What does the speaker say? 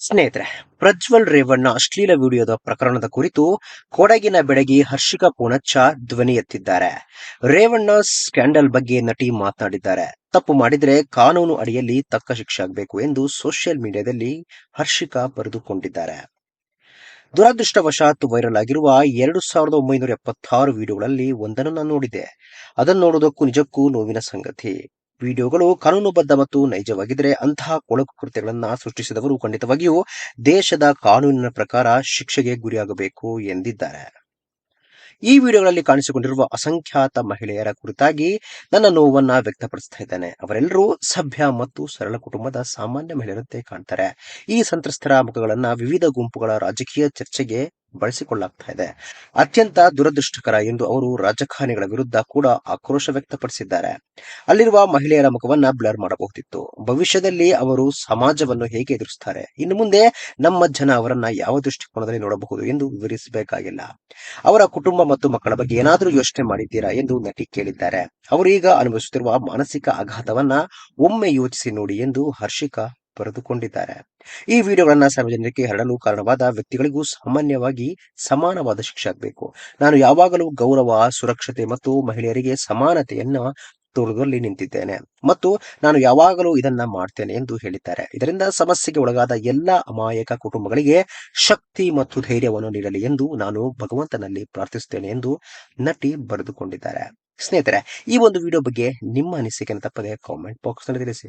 ಸ್ನೇಹಿತರೆ, ಪ್ರಜ್ವಲ್ ರೇವಣ್ಣ ಅಶ್ಲೀಲ ವಿಡಿಯೋದ ಪ್ರಕರಣದ ಕುರಿತು ಕೊಡಗಿನ ಬೆಡಗಿ ಹರ್ಷಿಕಾ ಪೂಣಚ್ಚ ಧ್ವನಿ ಎತ್ತಿದ್ದಾರೆ. ರೇವಣ್ಣ ಸ್ಕ್ಯಾಂಡಲ್ ಬಗ್ಗೆ ನಟಿ ಮಾತನಾಡಿದ್ದಾರೆ. ತಪ್ಪು ಮಾಡಿದ್ರೆ ಕಾನೂನು ಅಡಿಯಲ್ಲಿ ತಕ್ಕ ಶಿಕ್ಷೆ ಆಗಬೇಕು ಎಂದು ಸೋಷಿಯಲ್ ಮೀಡಿಯಾದಲ್ಲಿ ಹರ್ಷಿಕಾ ಬರೆದುಕೊಂಡಿದ್ದಾರೆ. ದುರದೃಷ್ಟವಶಾತ್ ವೈರಲ್ ಆಗಿರುವ ಎರಡು ಸಾವಿರದ ಒಂಬೈನೂರ ಎಪ್ಪತ್ತಾರು ವಿಡಿಯೋಗಳಲ್ಲಿ ಒಂದನ್ನು ನಾನು ನೋಡಿದೆ. ಅದನ್ನು ನೋಡೋದಕ್ಕೂ ನಿಜಕ್ಕೂ ನೋವಿನ ಸಂಗತಿ. ವಿಡಿಯೋಗಳು ಕಾನೂನುಬದ್ಧ ಮತ್ತು ನೈಜವಾಗಿದ್ದರೆ ಅಂತಹ ಕೊಳಕು ಕೃತ್ಯಗಳನ್ನು ಸೃಷ್ಟಿಸಿದವರು ಖಂಡಿತವಾಗಿಯೂ ದೇಶದ ಕಾನೂನಿನ ಪ್ರಕಾರ ಶಿಕ್ಷೆಗೆ ಗುರಿಯಾಗಬೇಕು ಎಂದಿದ್ದಾರೆ. ಈ ವಿಡಿಯೋಗಳಲ್ಲಿ ಕಾಣಿಸಿಕೊಂಡಿರುವ ಅಸಂಖ್ಯಾತ ಮಹಿಳೆಯರ ಕುರಿತಾಗಿ ನನ್ನ ನೋವನ್ನ ವ್ಯಕ್ತಪಡಿಸ್ತಾ ಇದ್ದೇನೆ. ಅವರೆಲ್ಲರೂ ಸಭ್ಯ ಮತ್ತು ಸರಳ ಕುಟುಂಬದ ಸಾಮಾನ್ಯ ಮಹಿಳೆಯರಂತೆ ಕಾಣ್ತಾರೆ. ಈ ಸಂತ್ರಸ್ತರ ಮುಖಗಳನ್ನ ವಿವಿಧ ಗುಂಪುಗಳ ರಾಜಕೀಯ ಚರ್ಚೆಗೆ ಬಳಸಿಕೊಳ್ಳಲಾಗ್ತಾ ಇದೆ. ಅತ್ಯಂತ ದುರದೃಷ್ಟಕರ ಎಂದು ಅವರು ರಾಜಕಾರಣಿಗಳ ವಿರುದ್ಧ ಕೂಡ ಆಕ್ರೋಶ ವ್ಯಕ್ತಪಡಿಸಿದ್ದಾರೆ. ಅಲ್ಲಿರುವ ಮಹಿಳೆಯರ ಮುಖವನ್ನ ಬ್ಲರ್ ಮಾಡಬಹುದಿತ್ತು. ಭವಿಷ್ಯದಲ್ಲಿ ಅವರು ಸಮಾಜವನ್ನು ಹೇಗೆ ಎದುರಿಸುತ್ತಾರೆ? ಇನ್ನು ಮುಂದೆ ನಮ್ಮ ಜನ ಅವರನ್ನ ಯಾವ ದೃಷ್ಟಿಕೋನದಲ್ಲಿ ನೋಡಬಹುದು ಎಂದು ವಿವರಿಸಬೇಕಾಗಿಲ್ಲ. ಅವರ ಕುಟುಂಬ ಮತ್ತು ಮಕ್ಕಳ ಬಗ್ಗೆ ಏನಾದರೂ ಯೋಚನೆ ಮಾಡಿದ್ದೀರಾ ಎಂದು ನಟಿ ಕೇಳಿದ್ದಾರೆ. ಅವರೀಗ ಅನುಭವಿಸುತ್ತಿರುವ ಮಾನಸಿಕ ಆಘಾತವನ್ನ ಒಮ್ಮೆ ಯೋಚಿಸಿ ನೋಡಿ ಎಂದು ಹರ್ಷಿಕಾ ಬರೆದುಕೊಂಡಿದ್ದಾರೆ ಈ ವಿಡಿಯೋಗಳನ್ನ ಸಾರ್ವಜನಿಕರಿಗೆ ಹರಡಲು ಕಾರಣವಾದ ವ್ಯಕ್ತಿಗಳಿಗೂ ಸಾಮಾನ್ಯವಾಗಿ ಸಮಾನವಾದ ಶಿಕ್ಷೆ ಆಗಬೇಕು. ನಾನು ಯಾವಾಗಲೂ ಗೌರವ, ಸುರಕ್ಷತೆ ಮತ್ತು ಮಹಿಳೆಯರಿಗೆ ಸಮಾನತೆಯನ್ನ ತೋರುವುದರಲ್ಲಿ ನಿಂತಿದ್ದೇನೆ. ಮತ್ತು ನಾನು ಯಾವಾಗಲೂ ಇದನ್ನ ಮಾಡ್ತೇನೆ ಎಂದು ಹೇಳಿದ್ದಾರೆ. ಇದರಿಂದ ಸಮಸ್ಯೆಗೆ ಒಳಗಾದ ಎಲ್ಲಾ ಅಮಾಯಕ ಕುಟುಂಬಗಳಿಗೆ ಶಕ್ತಿ ಮತ್ತು ಧೈರ್ಯವನ್ನು ನೀಡಲಿ ಎಂದು ನಾನು ಭಗವಂತನಲ್ಲಿ ಪ್ರಾರ್ಥಿಸುತ್ತೇನೆ ಎಂದು ನಟಿ ಬರೆದುಕೊಂಡಿದ್ದಾರೆ. ಸ್ನೇಹಿತರೆ, ಈ ಒಂದು ವಿಡಿಯೋ ಬಗ್ಗೆ ನಿಮ್ಮ ಅನಿಸಿಕೆಯನ್ನು ತಪ್ಪದೆ ಕಾಮೆಂಟ್ ಬಾಕ್ಸ್ನಲ್ಲಿ ತಿಳಿಸಿ.